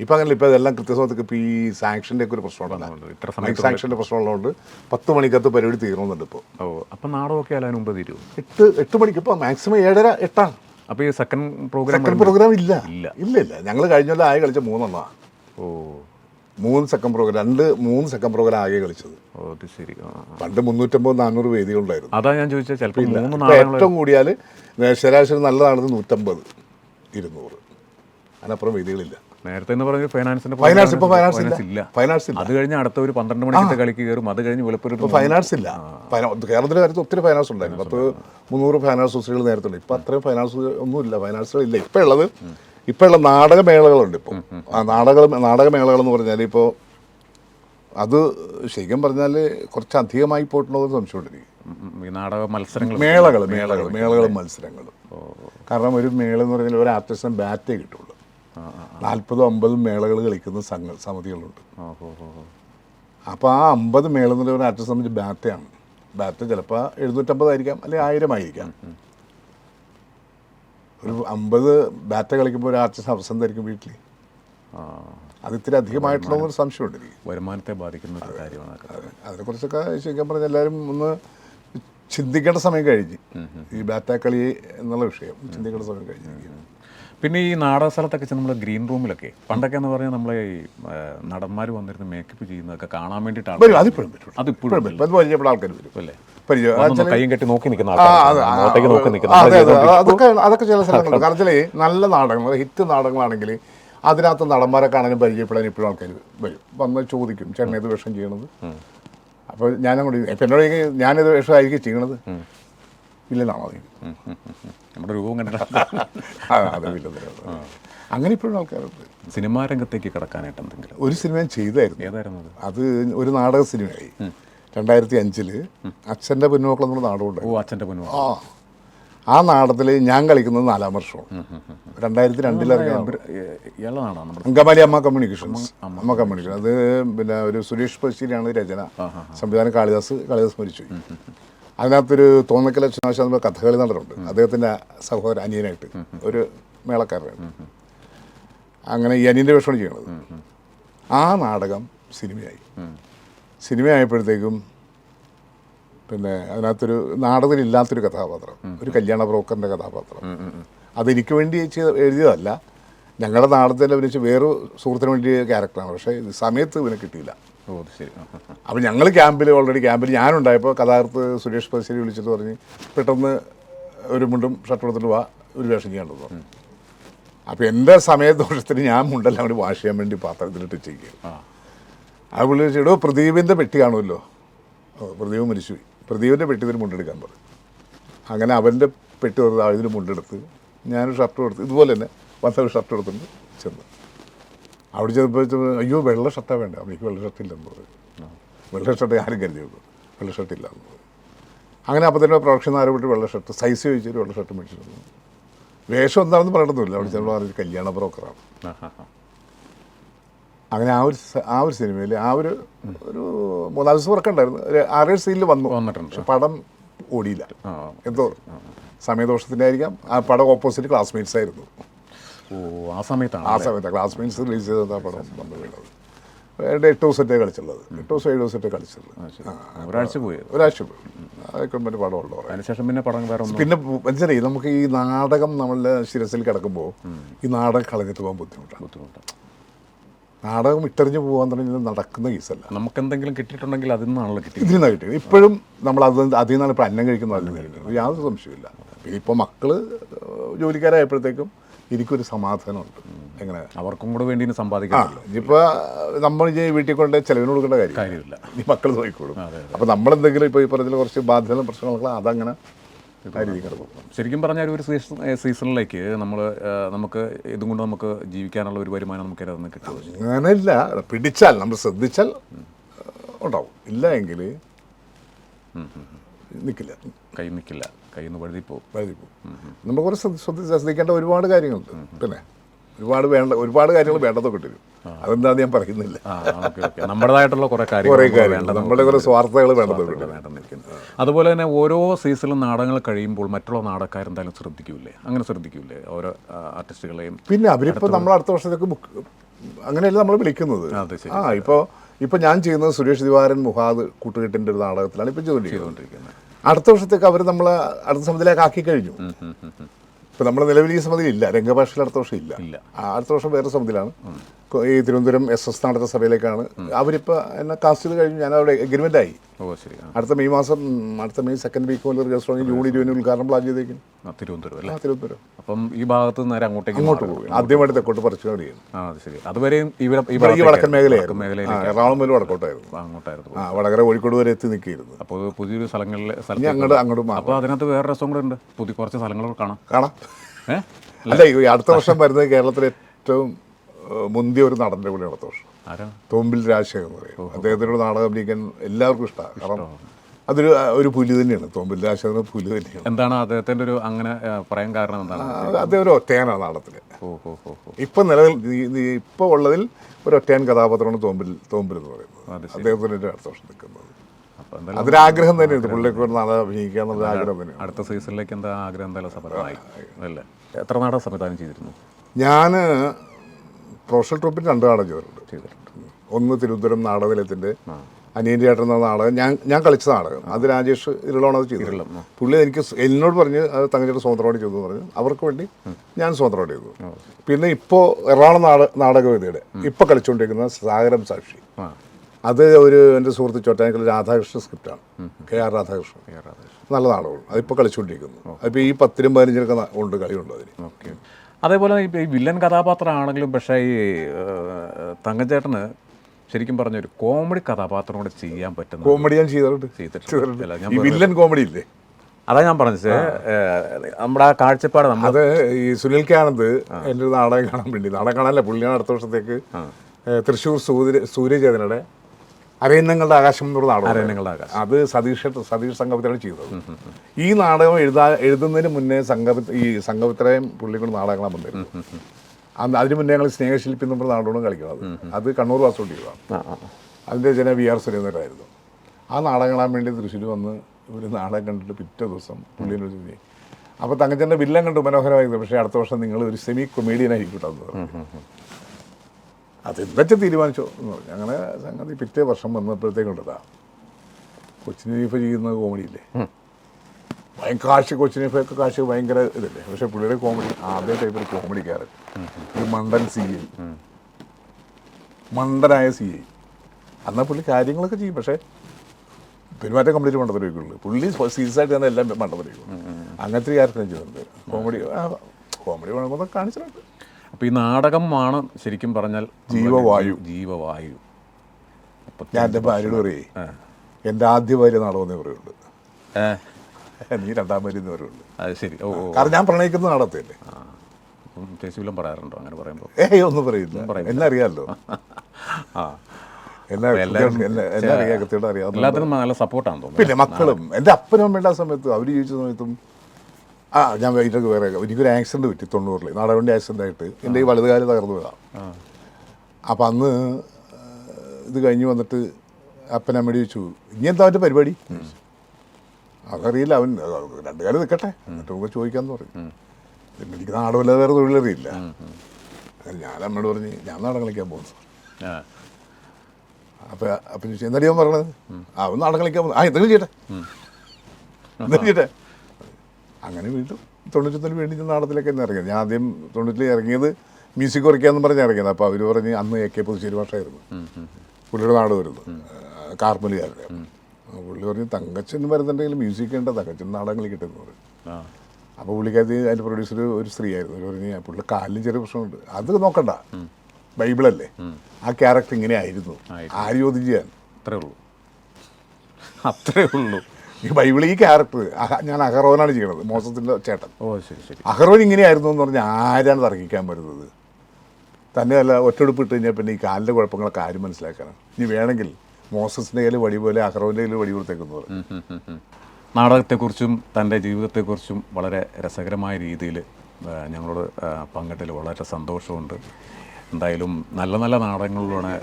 ഇപ്പം അങ്ങനെയല്ല ഇപ്പോൾ ഇതെല്ലാം കൃത്യസമയത്തേക്ക് ഇപ്പോൾ ഈ സാങ്ഷന്റെ ഒക്കെ ഒരു പ്രശ്നമുണ്ടല്ലോ സാങ്ഷന്റെ പ്രശ്നമുള്ളതുകൊണ്ട് പത്ത് മണിക്കകത്ത് പരിപാടി തീർന്നുണ്ട് ഇപ്പോൾ ഓ അപ്പം നാടകമൊക്കെ അല്ല മുമ്പ് തീരുമോ എട്ട് എട്ട് മണിക്ക് ഇപ്പോൾ മാക്സിമം ഏഴര എട്ടാണ്. അപ്പോൾ ഈ സെക്കൻഡ് പ്രോഗ്രാം സെക്കൻഡ് പ്രോഗ്രാം ഇല്ല. ഇല്ല. ഇല്ല ഇല്ല. ഞങ്ങൾ കഴിഞ്ഞ കൊല്ലം ആകെ കളിച്ച മൂന്നെണ്ണമാണ്. ഓ. മൂന്ന് സെക്കൻഡ് പ്രോഗ്രാം രണ്ട് മൂന്ന് സെക്കൻഡ് പ്രോഗ്രാം ആകെ കളിച്ചത്. ഓ അത് ശരി. പണ്ട് മുന്നൂറ്റമ്പത് നാനൂറ് വേദികളുണ്ടായിരുന്നു അതാ ഞാൻ ചോദിച്ചാൽ ചിലപ്പോൾ ഏറ്റവും കൂടിയാൽ ശരാശരി നല്ലതാണത് നൂറ്റമ്പത് ഇരുന്നൂറ്. അതിനപ്പുറം വേദികളില്ല. നേരത്തെ എന്ന് പറഞ്ഞ ഫൈനാൻസിന്റെ ഫൈനാൻസ് ഇപ്പൊ ഫൈനാൻസ് ഫൈനാൻസ് ഇല്ല. ഇല്ല. ഫൈനാൻസ് ഇല്ല. അത് കഴിഞ്ഞ് അടുത്ത ഒരു പന്ത്രണ്ട് മണിക്കത്തെ കളിക്ക് കയറും. അത് കഴിഞ്ഞ് വെളുപ്പൊരു ഇപ്പൊ ഫൈനാൻസ് ഇല്ല. കേരളത്തിന്റെ കേരളത്തിലെ കാര്യത്തിൽ ഒത്തിരി ഫൈനാൻസ് ഉണ്ടായിരുന്നു. പത്ത് മുന്നൂറ് ഫൈനാൻസ് ഹൗസുകൾ നേരത്തെ ഉണ്ട്. ഇപ്പൊ അത്രയും ഫൈനാൻസ് ഒന്നുമില്ല. ഫൈനാൻസുകൾ ഇല്ല ഇപ്പൊ ഉള്ളത് ഇപ്പൊ ഉള്ള നാടകമേളകളുണ്ട് ഇപ്പോൾ ആ നാടക നാടകമേളകൾ എന്ന് പറഞ്ഞാൽ ഇപ്പോ അത് ശരിക്കും പറഞ്ഞാൽ കുറച്ച് അധികമായി പോയിട്ടുള്ളത് സംശയമുണ്ട്. എനിക്ക് ഈ നാടക മത്സരങ്ങൾ. മേളകൾ മേളകൾ മേളകളും മത്സരങ്ങളും. കാരണം ഒരു മേള എന്ന് പറഞ്ഞാൽ ഒരു ആർട്ടിസ്റ്റും ബാറ്റേ കിട്ടുള്ളൂ. നാൽപ്പതും അമ്പതും മേളകൾ കളിക്കുന്ന സംഘ സമിതികളുണ്ട്. അപ്പോൾ ആ അമ്പത് മേള എന്നുള്ള ഒരു ആർട്ടിസ്റ്റ് സംബന്ധിച്ച് ബാറ്റയാണ്. ബാറ്റ് ചിലപ്പോൾ എഴുന്നൂറ്റമ്പതായിരിക്കാം അല്ലെങ്കിൽ ആയിരം ആയിരിക്കാം ഒരു അമ്പത് ബാറ്റ കളിക്കുമ്പോൾ ഒരു ആർട്ടിസ്റ്റ് അവസരം തരിക്കും വീട്ടിൽ അത് ഇത്തിരി അധികമായിട്ടുള്ള ഒരു സംശയമുണ്ട് എനിക്ക്. വരുമാനത്തെ ബാധിക്കുന്ന ഒരു കാര്യമാണ് അതിനെക്കുറിച്ചൊക്കെ ശരിക്കും പറഞ്ഞാൽ എല്ലാവരും ഒന്ന് ചിന്തിക്കേണ്ട സമയം കഴിഞ്ഞ്. ഈ ബാറ്റ കളി എന്നുള്ള വിഷയം ചിന്തിക്കേണ്ട സമയം കഴിഞ്ഞിരിക്കുന്നു പിന്നെ ഈ നാടക സ്ഥലത്തൊക്കെ ചെന്ന് നമ്മൾ ഗ്രീൻ റൂമിലൊക്കെ പണ്ടൊക്കെ എന്ന് പറഞ്ഞാൽ നമ്മളെ ഈ നടന്മാർ വന്നിരുന്ന് മേക്കപ്പ് ചെയ്യുന്നതൊക്കെ കാണാൻ വേണ്ടിയിട്ടാണ് വരും. അതിപ്പോഴും അതിപ്പോഴും ഇപ്പോഴും അത് പരിചയപ്പെട്ട ആൾക്കാർ വരും. അല്ലേ? പരിചയം ആ, വന്നൊന്ന് കയ്യും കെട്ടി നോക്കി നിൽക്കുന്ന അങ്ങോട്ടേക്ക് നോക്കി നിൽക്കുന്ന ആ, നമ്മൾ അതെ, അതെ. ചെയ്തോണ്ടിരിക്കും. അതൊക്കെ അതൊക്കെ ചില സ്ഥലങ്ങളുണ്ട് കാരണം വെച്ചാൽ നല്ല നാടകങ്ങൾ ഹിറ്റ് നാടകങ്ങളാണെങ്കിൽ അതിനകത്ത് നടന്മാരെ കാണാനും പരിചയപ്പെടാൻ ഇപ്പോഴും ആൾക്കാർ വരും. വന്ന് ചോദിക്കും ചേട്ടൻ ഏത് വേഷം ചെയ്യണത്? അപ്പോൾ ഞാനങ്ങോട്ട് ഇപ്പം എന്നോട് ചോദിക്കും, ഞാനേത് വേഷമായിരിക്കും ചെയ്യണത്? വില്ലനാണോ നീ. നമ്മുടെ രൂപം കണ്ടിട്ട് ആ, അതെ വില്ലൻ. അങ്ങനെ ഇപ്പോഴും ആൾക്കാരുണ്ട്. സിനിമാ രംഗത്തേക്ക് കടക്കാനായിട്ട് എന്തെങ്കിലും? ഒരു സിനിമ ഞാൻ ചെയ്തായിരുന്നു. ഏതായിരുന്നു അത്? ഒരു നാടക സിനിമയായി. രണ്ടായിരത്തി അഞ്ചിൽ അച്ഛന്റെ പിന്നോക്കം എന്നുള്ള നാടകമുണ്ട്. ഓ അച്ഛന്റെ പൊന്നുമക്കൾ. ആ. ആ നാടത്തിൽ ഞാൻ കളിക്കുന്നത് നാലാം വർഷമാണ്. രണ്ടായിരത്തി നമ്മുടെ അങ്കമാലി അമ്മ കമ്മ്യൂണിക്കേഷൻസ്. അമ്മ കമ്മ്യൂണിക്കേഷൻ. അത് പിന്നെ ഒരു സുരേഷ് പശ്ശേരിയാണ് രചന. സംവിധാനം കാളിദാസ് കാളിദാസ് മരിച്ചു അതിനകത്തൊരു തോന്നക്കല ചുനാശാന്ത കഥകളി നടനുണ്ട്. അദ്ദേഹത്തിന്റെ സഹോദര അനിയനായിട്ട്. ഒരു മേളക്കാരനാണ് അങ്ങനെ ഈ അനിയന്റെ വേഷമാണ് ചെയ്യണത് ആ നാടകം സിനിമയായി. സിനിമയായപ്പോഴത്തേക്കും പിന്നെ അതിനകത്തൊരു നാടകത്തിലില്ലാത്തൊരു കഥാപാത്രം. ഒരു കല്യാണ ബ്രോക്കറിന്റെ കഥാപാത്രം. അതെനിക്ക് വേണ്ടി എഴുതിയതല്ല. ഞങ്ങളുടെ നാടകത്തിൽ അഭിനയിച്ച് വേറൊരു സുഹൃത്തിന് വേണ്ടി ക്യാരക്ടറാണ് പക്ഷേ സമയത്ത് ഇവനെ കിട്ടിയില്ല. ഓ ശരി. അപ്പോൾ ഞങ്ങൾ ക്യാമ്പിൽ ഓൾറെഡി ക്യാമ്പിൽ ഞാനുണ്ടായപ്പോൾ കഥാകൃത്ത് സുരേഷ് പശ്ശേരി വിളിച്ചിട്ട് പറഞ്ഞ് പെട്ടെന്ന് ഒരു മുണ്ടും ഷർട്ട് എടുത്തിട്ട് വാ ഒരു വേഷം ചെയ്യാൻ പറഞ്ഞു അപ്പോൾ എന്റെ സമയദോഷത്തിന് ഞാൻ മുണ്ടെല്ലാം കൂടി വാഷ് ചെയ്യാൻ വേണ്ടി പാത്രത്തിലിട്ട് ചെയ്യും ആ. പുള്ളി ചോദിച്ചു പ്രദീപിന്റെ പെട്ടി കാണുമല്ലോ? ഓ പ്രദീപ് മരിച്ചു പ്രദീപിന്റെ പെട്ടി ഇതിന് മുണ്ടെടുക്കാൻ പറഞ്ഞു. അങ്ങനെ അവന്റെ പെട്ടി വെറുതെ ഇതിന് മുണ്ടെടുത്ത് ഞാനൊരു ഷർട്ട് കൊടുത്ത് ഇതുപോലെ തന്നെ വന്ന ഒരു ഷർട്ട് എടുത്തുകൊണ്ട് ചെന്ന്. അവിടെ ചെന്നപ്പോൾ അയ്യോ വെള്ള ഷർട്ടാ വേണ്ട? എനിക്ക് വെള്ള ഷർട്ട് ഇല്ലെന്ന് പറഞ്ഞു. വെള്ള ഷർട്ട് ആരും കരുതി വെക്കും. വെള്ള ഷർട്ട് ഇല്ല. എന്ന് പറഞ്ഞു അങ്ങനെ അപ്പോൾ തന്നെ പ്രൊഡക്ഷൻ ആരോപിട്ട് വെള്ള ഷർട്ട് സൈസ് ചോദിച്ചൊരു വെള്ള ഷർട്ട് മേടിച്ചിരുന്നു വേഷം എന്താണെന്ന് പറയണമെന്നില്ല അവിടെ ചെന്നപ്പോൾ പറഞ്ഞൊരു കല്യാണ ബ്രോക്കറാണ്. അങ്ങനെ ആ ഒരു ആ ഒരു സിനിമയിൽ ആ ഒരു ഒരു മൂന്നാൽ ദിവസം ഉറക്കുണ്ടായിരുന്നു ആറ് ഒരു ആറേഴ് സീനിൽ വന്നു. വന്നിട്ടുണ്ട്. പക്ഷെ പടം ഓടിയില്ല. എന്തോ സമയദോഷത്തിന്റെ ആയിരിക്കാം ആ പടം ഓപ്പോസിറ്റ് ക്ലാസ്മേറ്റ്സ് ആയിരുന്നു. ഓ ആ സമയത്താണ് ആ സമയത്ത് മീൻസ് റിലീസ് ചെയ്ത പടം നമ്മൾ വീണത്. ഏതാണ്ട് എട്ട് ദിവസത്തെ കളിച്ചുള്ളത്. എട്ട് ദിവസം ഏഴ് ദിവസത്തെ കളിച്ചുള്ളത്. ഒരാഴ്ച പോയി? ഒരാഴ്ച പോയി. അതൊക്കെ മറ്റു പടമുള്ളൂ അതിനുശേഷം പിന്നെ പടം വേറെ പിന്നെ മനസ്സിലായി. നമുക്ക് ഈ നാടകം നമ്മളുടെ ശിരസിൽ കിടക്കുമ്പോൾ ഈ നാടകം കളഞ്ഞിട്ട് പോകാൻ ബുദ്ധിമുട്ടാണ്. ബുദ്ധിമുട്ടാണ്. നാടകം ഇട്ടെറിഞ്ഞ് പോകാൻ തുടങ്ങി നടക്കുന്ന കേസല്ല. നമുക്ക് എന്തെങ്കിലും കിട്ടിയിട്ടുണ്ടെങ്കിൽ അതിൽ നിന്നാണല്ലോ കിട്ടി ഇതിൽ നിന്നാണ് കിട്ടിയത്. ഇപ്പോഴും നമ്മൾ അത് അതിൽ നിന്നാണ് ഇപ്പോൾ അന്നം കഴിക്കുന്നത് അതിൽ നിന്ന് കഴിക്കുന്നത്. യാതൊരു സംശയമില്ല പിന്നെ ഇപ്പോൾ മക്കൾ ജോലിക്കാരായപ്പോഴത്തേക്കും എനിക്കൊരു സമാധാനമുണ്ട്. എങ്ങനെ? അവർക്കും കൂടെ വേണ്ടി സമ്പാദിക്കാം ഇപ്പോൾ നമ്മൾ ഇനി വീട്ടിൽ കൊണ്ട് ചിലവിന് കൊടുക്കേണ്ട കാര്യം കാര്യമില്ല. ഈ മക്കൾ നോക്കിക്കോളും. അപ്പോൾ നമ്മളെന്തെങ്കിലും ഇപ്പോൾ ഈ പറഞ്ഞ കുറച്ച് ബാധ്യതകളും പ്രശ്നങ്ങളൊക്കെ അതങ്ങനെ ശരിക്കും പറഞ്ഞാൽ ഒരു സീസൺ സീസണിലേക്ക് നമ്മൾ നമുക്ക് ഇതും കൊണ്ട് നമുക്ക് ജീവിക്കാനുള്ള ഒരു വരുമാനം നമുക്ക് അതിൽ കിട്ടും. അങ്ങനെയല്ല. പിടിച്ചാൽ നമ്മൾ ശ്രദ്ധിച്ചാൽ ഉണ്ടാവും. ഇല്ല എങ്കിൽ നിൽക്കില്ല കൈ നിൽക്കില്ല കയ്യിൽ നിന്ന് വഴുതി പോകും വഴുതി പോകും നമുക്ക് കുറച്ച് ശ്രദ്ധ- ശ്രദ്ധ- ശ്രദ്ധിക്കേണ്ട ഒരുപാട് കാര്യങ്ങളുണ്ട്. പിന്നെ ഒരുപാട് വേണ്ട ഒരുപാട് കാര്യങ്ങൾ വേണ്ടതൊക്കെ ഇട്ടിരും അതെന്താന്ന് ഞാൻ പറയുന്നില്ല. നമ്മുടേതായിട്ടുള്ള കുറേ കാര്യങ്ങൾ. നമ്മുടെ കുറേ സ്വാർത്ഥതകൾ വേണ്ടതൊക്കെ അതുപോലെ തന്നെ ഓരോ സീസണിലും നാടകങ്ങൾ കഴിയുമ്പോൾ മറ്റുള്ള നാടക്കാരെന്തായാലും ശ്രദ്ധിക്കൂലേ അങ്ങനെ ശ്രദ്ധിക്കൂലേ ഓരോ ആർട്ടിസ്റ്റുകളെയും പിന്നെ അവരിപ്പോൾ നമ്മൾ അടുത്ത വർഷത്തേക്ക് ബുക്ക് അങ്ങനെയല്ല നമ്മൾ വിളിക്കുന്നത്? ആ ഇപ്പോൾ ഇപ്പോൾ ഞാൻ ചെയ്യുന്നത് സുരേഷ് ദിവാരൻ മുഹാദ് കൂട്ടുകെട്ടിന്റെ ഒരു നാടകത്തിലാണ് ഇപ്പോൾ ചെയ്തുകൊണ്ടിരിക്കുന്നത്. അടുത്ത വർഷത്തേക്ക് അവർ നമ്മൾ അടുത്ത സമിതിയിലേക്ക് ആക്കി കഴിഞ്ഞു. ഇപ്പം നമ്മൾ നിലവിൽ ഈ സമിതിയിലില്ല. രംഗഭാഷയിൽ അടുത്ത വർഷം ഇല്ല. ഇല്ല. അടുത്ത വർഷം വേറെ സമിതിയിലാണ്. ഈ തിരുവനന്തപുരം എസ് എസ് നടത്ത സഭയിലേക്കാണ്. അവരിപ്പോൾ എന്നെ കാസ്റ്റ് ചെയ്ത് കഴിഞ്ഞ് ഞാൻ അവിടെ എഗ്രിമെന്റ് ആയി. ഓ ശരി. അടുത്ത മെയ് മാസം അടുത്ത മെയ് സെക്കൻഡ് വീക്ക് മുതൽ തുടങ്ങി ജൂൺ ഇരുപതിന് ഉദ്ഘാടനം പ്ലാൻ ചെയ്തേക്കും തിരുവനന്തപുരം അല്ലേ? തിരുവനന്തപുരം. അപ്പം ഈ ഭാഗത്ത് നേരെ അങ്ങോട്ടേക്ക് അങ്ങോട്ട് പോകും ആദ്യമായിട്ട് തെക്കോട്ട് പറിച്ചു ചെയ്യുന്നു ആ അത് ശരി. അതുവരെയും ഇവിടെ ഈ വടക്കൻ മേഖലയായിരുന്നു. എറണാകുളം വരെ വടക്കോട്ടായിരുന്നു. അങ്ങോട്ടായിരുന്നു. ആ വടകര കോഴിക്കോട് വരെ എത്തി നിൽക്കിയിരുന്നു. അപ്പോൾ പുതിയൊരു സ്ഥലങ്ങളിൽ അങ്ങോട്ട് അങ്ങോട്ട് അപ്പോൾ അതിനകത്ത് വേറെ രസം കൂടെ ഉണ്ട്. പുതിയ കുറച്ച് സ്ഥലങ്ങളൊക്കെ കാണാം. കാണാം. അല്ല ഈ അടുത്ത വർഷം വരുന്നത് കേരളത്തിലെ ഏറ്റവും മുന്തിയ ഒരു നടന്റെ കൂടി അടുത്ത വർഷം. തോമ്പിൽ രാജശേഖർ എന്ന് പറയും. അദ്ദേഹത്തിനോട് നാടകം അഭിനയിക്കാൻ എല്ലാവർക്കും ഇഷ്ടമാണ് കാരണം അതൊരു ഒരു പുലി തന്നെയാണ്. തോമ്പിൽ രാജശേഖരൻ പുലി തന്നെയാണ്. എന്താണ് അദ്ദേഹത്തിന്റെ ഒരു അങ്ങനെ പറയാൻ കാരണം എന്താണ്? അദ്ദേഹം ഒരു ഒറ്റയാനാണ് നാടകത്തിൽ ഓ ഇപ്പം നിലവിൽ ഇപ്പോൾ ഉള്ളതിൽ ഒരു ഒറ്റയാൻ കഥാപാത്രമാണ് തോമ്പിൽ തോമ്പിൽ എന്ന് പറയുന്നത്. അദ്ദേഹത്തിന്റെ അടുത്ത വർഷം നിൽക്കുന്നത്. അതൊരാഗ്രഹം തന്നെയുണ്ട് പുള്ളിക്ക് നാളെ അഭിനയിക്കുക എന്നുള്ള ആഗ്രഹം തന്നെയാണ്. അടുത്ത സീസണിലേക്ക് എന്താ ആഗ്രഹം എന്തായാലും സഫലമായി. അല്ലേ? എത്ര നാടകം സംവിധാനം ചെയ്തിരുന്നു? ഞാൻ പ്രൊഫഷണൽ ട്രൂപ്പിൽ രണ്ട് നാടകം ചെയ്തിട്ടുണ്ട്. ചെയ്തിട്ടുണ്ട്. ഒന്ന് തിരുവനന്തപുരം നാടകത്തിന്റെ അനിയന്റെ ചേട്ടൻ എന്ന നാടകം. ഞാൻ ഞാൻ കളിച്ച നാടകം. അത് രാജേഷ് ഇരുളോണത് ചെയ്തിട്ടില്ല പുള്ളി എനിക്ക് എന്നോട് പറഞ്ഞ് അത് തങ്ങച്ചേട്ടൻ സ്വന്തമായിട്ട് ചെയ്തു എന്ന് പറഞ്ഞു. അവർക്ക് വേണ്ടി ഞാൻ സ്വന്തമായിട്ട് ചെയ്തു. പിന്നെ ഇപ്പോൾ എറണാകുളം നാടക നാടകവേദിയുടെ ഇപ്പോൾ കളിച്ചുകൊണ്ടിരിക്കുന്ന സാഗരം സാക്ഷി. അത് ഒരു എന്റെ സുഹൃത്ത് Chottanikkal Radhakrishna സ്ക്രിപ്റ്റാണ്. K R Radhakrishnan. നല്ല നാടകമാണ് അതിപ്പോൾ കളിച്ചുകൊണ്ടിരിക്കുന്നു. അതിപ്പോൾ ഈ പത്തിനും പതിനഞ്ചിനൊക്കെ ഉണ്ട് കളിയുണ്ട് അതിന്. ഓക്കെ. അതേപോലെ ഈ വില്ലൻ കഥാപാത്രമാണെങ്കിലും പക്ഷേ ഈ തങ്കച്ചേട്ടന് ശരിക്കും പറഞ്ഞൊരു കോമഡി കഥാപാത്രം കൂടെ ചെയ്യാൻ പറ്റുന്ന കോമഡി ഞാൻ ചെയ്തിട്ടുണ്ട്. ചെയ്തിട്ടുണ്ട്. വില്ലൻ കോമഡി ഇല്ലേ? അതാ ഞാൻ പറഞ്ഞത് നമ്മുടെ ആ കാഴ്ചപ്പാട് അത് ഈ സുനിൽ കാനന്ദ് എന്റെ ഒരു നാടകം കാണാൻ വേണ്ടി നാടകം കാണാനല്ല പുള്ളിയാണ് അടുത്ത വർഷത്തേക്ക് തൃശ്ശൂർ സൂര്യ സൂര്യചേതനയുടെ അരയന്നങ്ങളുടെ ആകാശം എന്നുള്ള നാടകം. അരയന്നങ്ങളുടെ ആകാശം. അത് സതീഷ് സതീഷ് സംഘമിത്രയാണ് ചെയ്തത്. ഈ നാടകം എഴുതാ എഴുതുന്നതിന് മുന്നേ സംഘ ഈ സംഘമിത്രയും പുള്ളിക്കൊണ്ട് നാടകങ്ങളാണ് വന്നത് അന്ന് അതിന് മുന്നേ ഞങ്ങൾ സ്നേഹശില്പി എന്ന് പറഞ്ഞ നാടകമാണ് കളിക്കുന്നത്. അത് കണ്ണൂർ വാസോട്ട് ചെയ്തതാണ് അതിന്റെ ജന വി ആർ സുരേന്ദ്രനായിരുന്നു. ആ നാടകങ്ങളാൻ വേണ്ടി തൃശ്ശൂർ വന്ന് ഒരു നാടകം കണ്ടിട്ട് പിറ്റേ ദിവസം പുള്ളിനോട് ചോദിച്ചു അപ്പോൾ തങ്കച്ചന്റെ വില്ലൻ കണ്ടു മനോഹരമായിരുന്നു. പക്ഷേ അടുത്ത വർഷം നിങ്ങൾ ഒരു സെമി കൊമേഡിയൻ ആയിരിക്കും അത് വെച്ച് തീരുമാനിച്ചോ. എന്ന് പറഞ്ഞു അങ്ങനെ സംഗതി പിറ്റേ വർഷം വന്നപ്പോഴത്തേക്കുണ്ടതാ. കൊച്ചിൻ നീഫ് ചെയ്യുന്ന കോമഡിയില്ലേ ഭയങ്കര കാശ് കൊച്ചിൻ നീഫൊക്കെ കാശ് ഭയങ്കര ഇതല്ലേ? പക്ഷെ പുള്ളിയുടെ കോമഡി ആദ്യ ടൈപ്പ് ഒരു കോമഡിക്കാരൻ ഒരു മണ്ടൻ സി ഐ മണ്ടനായ സി ഐ എന്നാൽ പുള്ളി കാര്യങ്ങളൊക്കെ ചെയ്യും. പക്ഷേ പെരുമാറ്റം കംപ്ലീറ്റ് മണ്ടത്തരയ്ക്കുള്ളൂ പുള്ളി സീരിയസ് ആയിട്ട് തന്നെ എല്ലാം മണ്ടത്തരയ്ക്കുള്ളൂ അങ്ങനത്തെ ക്യാരക്ടർ ചെയ്യുന്നുണ്ട്. കോമഡി കോമഡി വേണമെന്നൊക്കെ കാണിച്ചിട്ടുണ്ട്. അപ്പോൾ ഈ നാടകമാണ് ശരിക്കും പറഞ്ഞാൽ ജീവവായു. ജീവവായു. ഞാൻ എന്റെ ഭാര്യയോട് പറയേ എന്റെ ആദ്യ ഭാര്യ നാടകമെന്നേ പറയുള്ളൂ. ഏ, നീ രണ്ടാം ഭാര്യ എന്ന് പറയുള്ളൂ. അത് ശരി. ഓ കാരണം ഞാൻ പ്രണയിക്കുന്ന നാടകത്തില്ലേ ചേച്ചി വല്ലതും പറയാറുണ്ടോ അങ്ങനെ പറയുമ്പോൾ ഏയ് ഒന്നും പറയില്ല. എന്നറിയാമല്ലോ ആ. എല്ലാത്തിനും നല്ല സപ്പോർട്ടാണ് തോന്നുന്നു പിന്നെ മക്കളും എന്റെ അപ്പനും അമ്മയുടെ ആ സമയത്ത് അവർ ജീവിച്ച സമയത്തും ആ ഞാൻ വൈകിട്ടൊക്കെ വേറെ എനിക്കൊരു ആക്സിഡന്റ് പറ്റി തൊണ്ണൂറിൽ നാടകവണ്ടി ആക്സിഡന്റ് ആയിട്ട്. എന്റെ ഈ വലതുകാൽ തകർന്നു പോയതാണ് അപ്പം അന്ന് ഇത് കഴിഞ്ഞ് വന്നിട്ട് അപ്പനമ്മടി ചോദിച്ചു ഇനി എന്താ അവന്റെ പരിപാടി? അതറിയില്ല അവൻ രണ്ടു കാലം നിൽക്കട്ടെ എന്നിട്ട് നമുക്ക് ചോദിക്കാമെന്ന് പറഞ്ഞു. പിന്നെ എനിക്ക് നാടകമില്ലാതെ വേറെ തൊഴിലറിയില്ല. ഞാൻ അമ്മയോട് പറഞ്ഞ് ഞാൻ നാടകം കളിക്കാൻ പോകുന്നു അപ്പൊ അപ്പം ചോദിച്ചു എന്താ പറഞ്ഞത്? ആ അവൻ നാടകം കളിക്കാൻ പോകുന്നു. ആ എന്തെങ്കിലും ചെയ്യട്ടെ. എന്തെങ്കിലും ചെയ്യട്ടെ. അങ്ങനെ വീണ്ടും തൊണ്ണൂറ്റൊന്നിന് വേണ്ടി തന്നെ ഇറങ്ങിയത്. ഞാൻ ആദ്യം തൊണ്ണൂറ്റിൽ ഇറങ്ങിയത് മ്യൂസിക് കുറയ്ക്കാന്ന് പറഞ്ഞ് ഇറങ്ങിയത്. അപ്പോൾ അവർ പറഞ്ഞ് അന്ന് എ കെ പുതുശ്ശേരി ഭാഷയായിരുന്നു. പുള്ളിയുടെ നാട് വരുന്നു കാർമലുകാരുടെ പുള്ളി പറഞ്ഞ് തങ്കച്ചൻ വരുന്നുണ്ടെങ്കിൽ മ്യൂസിക് ഉണ്ട് തങ്കച്ചൻ നാടകം കിട്ടുന്നു പറഞ്ഞു. അപ്പോൾ പുള്ളിക്കകത്ത് അതിന്റെ പ്രൊഡ്യൂസർ ഒരു സ്ത്രീ ആയിരുന്നു അവർ പറഞ്ഞ് പുള്ളി കാലിലും ചെറിയ പ്രശ്നമുണ്ട്. അത് നോക്കണ്ട. ബൈബിളല്ലേ? ആ ക്യാരക്ടർ ഇങ്ങനെ ആയിരുന്നു ആര് ചോദ്യം ചെയ്യാൻ? അത്രേ ഉള്ളൂ. അത്രേ ഉള്ളൂ. ഈ ബൈബിൾ ഈ ക്യാരക്ടർ ഞാൻ അഹറോനാണ് ചെയ്യണത് മോസത്തിന്റെ ചേട്ടൻ. ഓ ശരി ശരി. അഹറോൻ ഇങ്ങനെയായിരുന്നു എന്ന് പറഞ്ഞാൽ ആരാണ് തർക്കിക്കാൻ വരുന്നത് തന്നെയല്ല ഒറ്റടുപ്പ് ഇട്ട് കഴിഞ്ഞാൽ പിന്നെ ഈ കാലിന്റെ കുഴപ്പങ്ങളൊക്കെ ആരും മനസ്സിലാക്കണം ഇനി വേണമെങ്കിൽ മോസസിന്റെ കയ്യിൽ വടി പോലെ അഹ്റോന്റെ കയ്യിൽ വടി കൊടുത്തേക്കുന്നത് ഉം. നാടകത്തെക്കുറിച്ചും തന്റെ ജീവിതത്തെക്കുറിച്ചും വളരെ രസകരമായ രീതിയിൽ ഞങ്ങളോട് പങ്കിട്ടതിൽ വളരെ സന്തോഷമുണ്ട്. എന്തായാലും നല്ല നല്ല നാടകങ്ങളിലാണ്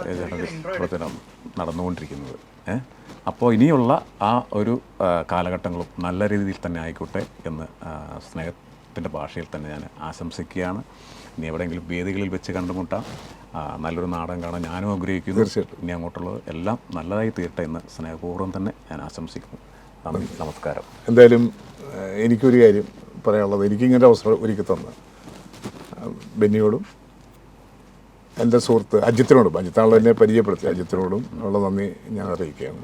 പ്രവർത്തനം നടന്നുകൊണ്ടിരിക്കുന്നത്. ഏ? അപ്പോൾ ഇനിയുള്ള ആ ഒരു കാലഘട്ടങ്ങളും നല്ല രീതിയിൽ തന്നെ ആയിക്കോട്ടെ എന്ന് സ്നേഹത്തിന്റെ ഭാഷയിൽ തന്നെ ഞാൻ ആശംസിക്കുകയാണ്. ഇനി എവിടെയെങ്കിലും വേദികളിൽ വെച്ച് കണ്ടുമുട്ടാം. നല്ലൊരു നാടകം കാണാൻ ഞാനും ആഗ്രഹിക്കുന്നു. തീർച്ചയായിട്ടും. ഇനി അങ്ങോട്ടുള്ളത് എല്ലാം നല്ലതായി തീരട്ടെ എന്ന് സ്നേഹപൂർവം തന്നെ ഞാൻ ആശംസിക്കുന്നു. നന്ദി നമസ്കാരം. എന്തായാലും എനിക്കൊരു കാര്യം പറയാനുള്ളത് എനിക്കിങ്ങനെ അവസരം ഒരുക്കി തന്ന്. ബെന്നിയോടും എന്റെ സുഹൃത്ത് അജിത്തിനോടും അജിത്താണല്ലോ എന്നെ പരിചയപ്പെടുത്തി. അജിത്തിനോടും ഉള്ള നന്ദി ഞാൻ അറിയിക്കുകയാണ്.